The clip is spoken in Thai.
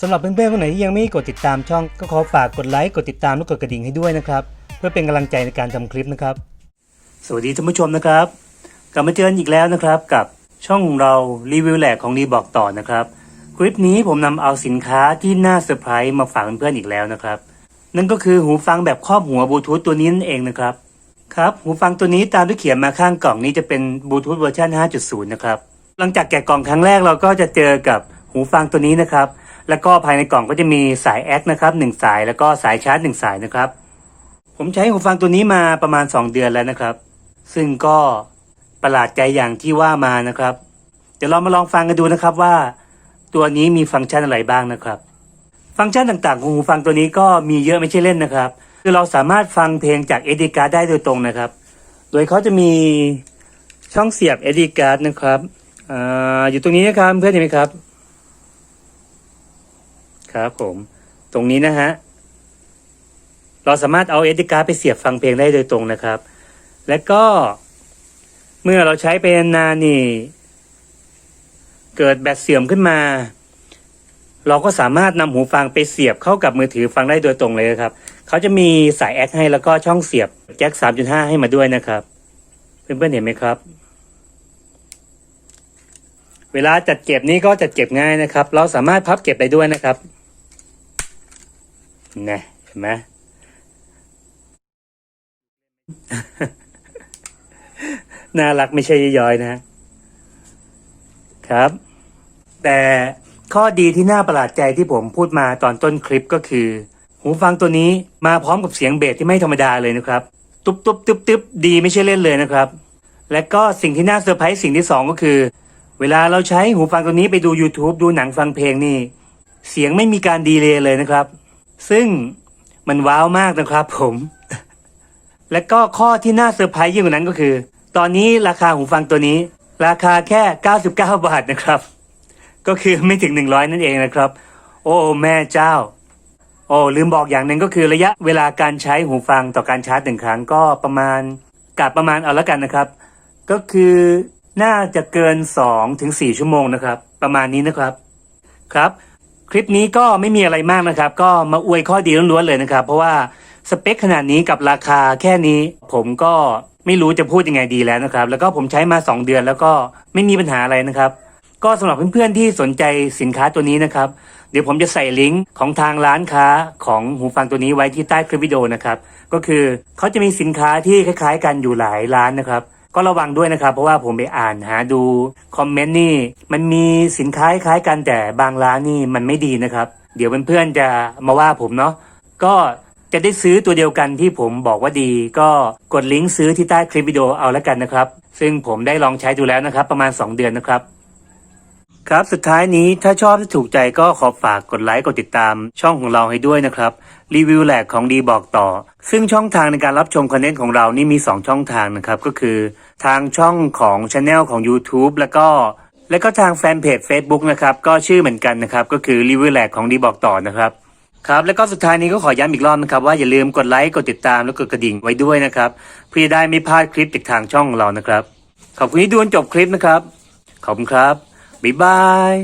สำหรับเพื่อนๆคนไหนที่ยังไม่กดติดตามช่อง ก็ขอฝากกดไลค์กดติดตามและกดกระดิ่งให้ด้วยนะครับ เพื่อเป็นกำลังใจในการทำคลิปนะครับ สวัสดีท่านผู้ชมนะครับ กลับมาเจอกันอีกแล้วนะครับ กับช่องของเรารีวิวแหลกของดีบอกต่อนะครับ คลิปนี้ผมนำเอาสินค้าที่น่าเซอร์ไพรส์มาฝากเพื่อนๆอีกแล้วนะครับ นั่นก็คือหูฟังแบบครอบหัวบลูทูธตัวนี้นั่นเองนะครับครับหูฟังตัวนี้ตามที่เขียนมาข้างกล่องนี้จะเป็นบลูทูธเวอร์ชัน5.0 นะครับ หลังจากแกะกล่องครั้งแรกเราก็จะเจอกับหูฟังตัวนี้นะครับ แล้วก็ภายในกล่องก็จะมีสายแอคนะครับหนึ่งสายแล้วก็สายชาร์จหนึ่งสายนะครับ ผมใช้หูฟังตัวนี้มาประมาณ 2 เดือนแล้วนะครับ ซึ่งก็ประหลาดใจอย่างที่ว่ามานะครับ เดี๋ยวเรามาลองฟังกันดูนะครับว่า ตัวนี้มีฟังก์ชันอะไรบ้างนะครับ ฟังก์ชันต่างๆของหูฟังตัวนี้ก็มีเยอะไม่ใช่เล่นนะครับ คือเราสามารถฟังเพลงจาก SD card ได้โดยตรงนะครับ โดยเขาจะมีช่องเสียบ SD card นะครับออยู่ตรงนี้นะครับเพื่อนเห็นไหมครับ ครับผม ตรงนี้นะฮะ เราสามารถเอา SD card ไปเสียบฟังเพลงได้โดยตรงนะครับ และก็เมื่อเราใช้ไปนานนี่ เกิดแบตเสื่อมขึ้นมา เราก็สามารถนำหูฟังไปเสียบเข้ากับมือถือฟังได้โดยตรงเลยครับ เขาจะมีสายแอคให้แล้วก็ช่องเสียบแจ็ค 3.5 ให้มาด้วยนะครับ เพื่อนๆเห็นไหมครับเวลาจัดเก็บนี้ก็จัดเก็บง่ายนะครับ เราสามารถพับเก็บได้ด้วยนะครับ นะเห็นไหมน่ารักไม่ใช่ย้อยนะครับ แต่ข้อดีที่น่าประหลาดใจที่ผมพูดมาตอนต้นคลิปก็คือ หูฟังตัวนี้มาพร้อมกับเสียงเบสที่ไม่ธรรมดาเลยนะครับ ตุ๊บตุ๊บตุ๊บตุ๊บดีไม่ใช่เล่นเลยนะครับ และก็สิ่งที่น่าเซอร์ไพรส์สิ่งที่สองก็คือ เวลาเราใช้หูฟังตัวนี้ไปดู YouTube ดูหนังฟังเพลงนี่ เสียงไม่มีการดีเลย์เลยนะครับ ซึ่งมันว้าวมากนะครับผม และก็ข้อที่น่าเซอร์ไพรส์ยิ่งกว่านั้นก็คือ ตอนนี้ราคาหูฟังตัวนี้ ราคาแค่ 99 บาทนะครับ ก็คือไม่ถึง 100 นั่นเองนะครับ โอ้แม่เจ้า โอ้ลืมบอกอย่างหนึ่งก็คือระยะเวลาการใช้หูฟังต่อการชาร์จหนึ่งครั้งก็ประมาณกะประมาณเอาละกันนะครับ ก็คือน่าจะเกิน2ถึง4ชั่วโมงนะครับ ประมาณนี้นะครับครับ คลิปนี้ก็ไม่มีอะไรมากนะครับ ก็มาอวยข้อดีล้วนๆเลยนะครับ เพราะว่าสเปคขนาดนี้กับราคาแค่นี้ ผมก็ไม่รู้จะพูดยังไงดีแล้วนะครับ แล้วก็ผมใช้มา 2 เดือนแล้วก็ไม่มีปัญหาอะไรนะครับ ก็สำหรับเพื่อนๆที่สนใจสินค้าตัวนี้นะครับ เดี๋ยวผมจะใส่ลิงก์ของทางร้านค้าของหูฟังตัวนี้ไว้ที่ใต้คลิปวิดีโอนะครับ ก็คือเขาจะมีสินค้าที่คล้าย ๆ กันอยู่หลายร้านนะครับ ก็ระวังด้วยนะครับ เพราะว่าผมไปอ่านหาดูคอมเมนต์นี่ มันมีสินค้าคล้ายกันแต่บางร้านนี่มันไม่ดีนะครับ เดี๋ยวเพื่อนๆจะมาว่าผมเนาะก็จะได้ซื้อตัวเดียวกันที่ผมบอกว่าดี ก็กดลิงก์ซื้อที่ใต้คลิปวิดีโอเอาแล้วกันนะครับ ซึ่งผมได้ลองใช้ดูแล้วนะครับ ประมาณ 2 เดือนนะครับ ครับสุดท้ายนี้ถ้าชอบที่ถูกใจก็ขอฝากกดไลค์กดติดตามช่องของเราให้ด้วยนะครับ รีวิวแหลกของดีบอกต่อ ซึ่งช่องทางในการรับชมคอนเทนต์ของเรานี่มี 2 ช่องทางนะครับ ก็คือ ทางช่องของช anel ของ YouTube แล้วก็ แล้วก็ทางแฟนเพจ Facebook นะครับก็ชื่อเหมือนกันนะครับก็คือรีวิวแหลกของดีบอกต่อนะครับครับแล้วก็สุดท้ายนี้ก็ขอย้ำอีกรอบนะครับว่าอย่าลืมกดไลค์กดติดตามและกดกระดิ่งไว้ด้วยนะครับเพื่อได้ไม่พลาดคลิปจากทางช่องของเรานะครับ ขอบคุณที่ดูจนจบคลิปนะครับขอบคุณครับ บ๊ายบาย